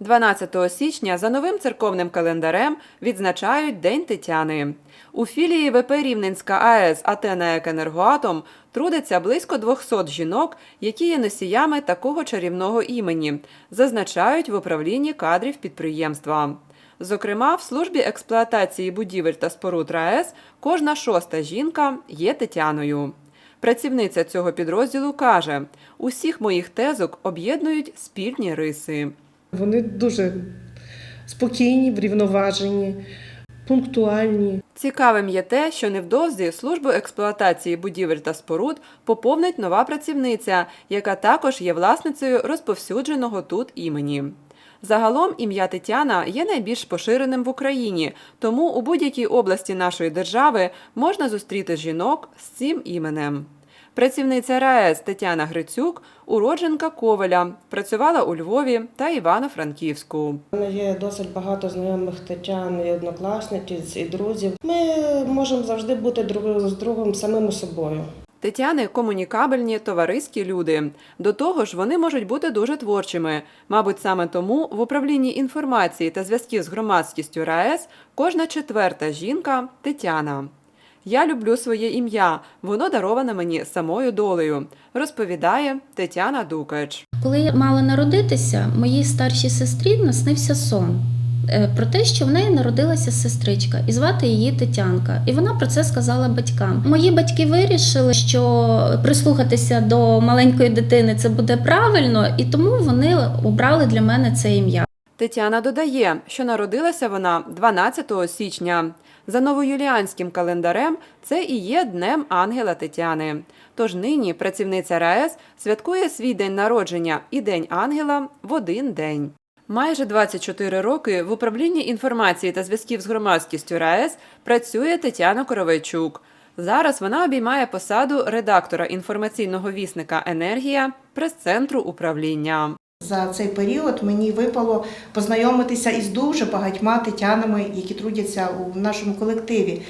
12 січня за новим церковним календарем відзначають День Тетяни. У філії ВП Рівненська АЕС Атена Екенергоатом трудиться близько 200 жінок, які є носіями такого чарівного імені, зазначають в управлінні кадрів підприємства. Зокрема, в службі експлуатації будівель та споруд РаЕС кожна шоста жінка є Тетяною. Працівниця цього підрозділу каже: усіх моїх тезок об'єднують спільні риси. Вони дуже спокійні, врівноважені, пунктуальні. Цікавим є те, що невдовзі службу експлуатації будівель та споруд поповнить нова працівниця, яка також є власницею розповсюдженого тут імені. Загалом ім'я Тетяна є найбільш поширеним в Україні, тому у будь-якій області нашої держави можна зустріти жінок з цим іменем. Працівниця РаЕС Тетяна Грицюк, уродженка Ковеля, працювала у Львові та Івано-Франківську. У мене є досить багато знайомих Тетян і однокласниць і друзів. Ми можемо завжди бути друг з другом самими собою. Тетяни комунікабельні, товариські люди. До того ж, вони можуть бути дуже творчими. Мабуть, саме тому в управлінні інформації та зв'язків з громадськістю РаЕС кожна четверта жінка Тетяна. Я люблю своє ім'я, воно дароване мені самою долею, розповідає Тетяна Дукач. Коли я мала народитися, моїй старшій сестрі наснився сон. е, Про те, що в неї народилася сестричка, і звати її Тетянка. І вона про це сказала батькам. Мої батьки вирішили, що прислухатися до маленької дитини це буде правильно, і тому вони обрали для мене це ім'я. Тетяна додає, що народилася вона 12 січня. За новоюліанським календарем це і є Днем Ангела Тетяни. Тож нині працівниця РаЕС святкує свій день народження і День Ангела в один день. Майже 24 роки в управлінні інформації та зв'язків з громадськістю РаЕС працює Тетяна Коровайчук. Зараз вона обіймає посаду редактора інформаційного вісника Енергія прес-центру управління. За цей період мені випало познайомитися із дуже багатьма тетянами, які трудяться у нашому колективі.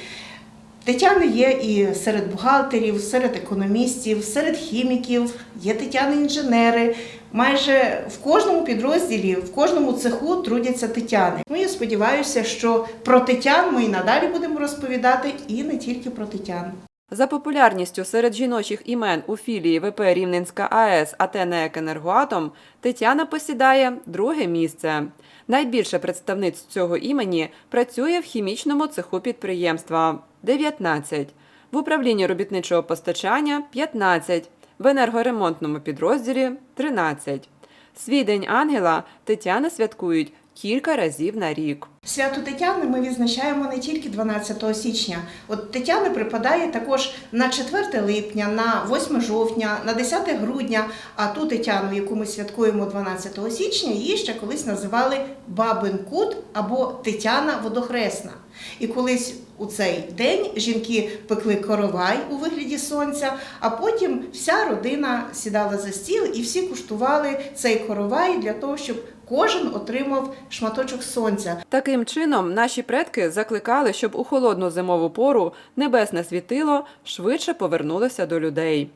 Тетяни є і серед бухгалтерів, серед економістів, серед хіміків, є тетяни-інженери. Майже в кожному підрозділі, в кожному цеху трудяться тетяни. Ну, я сподіваюся, що про тетян ми і надалі будемо розповідати, і не тільки про тетян. За популярністю серед жіночих імен у філії ВП Рівненська АЕС Атена Екенергоатом Тетяна посідає друге місце. Найбільше представниць цього імені працює в хімічному цеху підприємства 19, в управлінні робітничого постачання 15, в енергоремонтному підрозділі 13. Свій день ангела Тетяни святкують кілька разів на рік. Свято Тетяни ми відзначаємо не тільки 12 січня. От Тетяни припадає також на 4 липня, на 8 жовтня, на 10 грудня. А ту Тетяну, яку ми святкуємо 12 січня, її ще колись називали Бабин Кут або Тетяна Водохресна. І колись у цей день жінки пекли коровай у вигляді сонця, а потім вся родина сідала за стіл і всі куштували цей коровай для того, щоб кожен отримав шматочок сонця. Таким чином, наші предки закликали, щоб у холодну зимову пору небесне світило швидше повернулося до людей.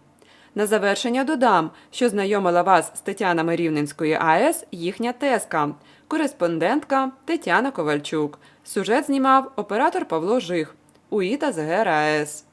На завершення додам, що знайомила вас з Тетянами Рівненської АЕС їхня тезка, кореспондентка Тетяна Ковальчук. Сюжет знімав оператор Павло Жих. УІТА ЗГР АЕС.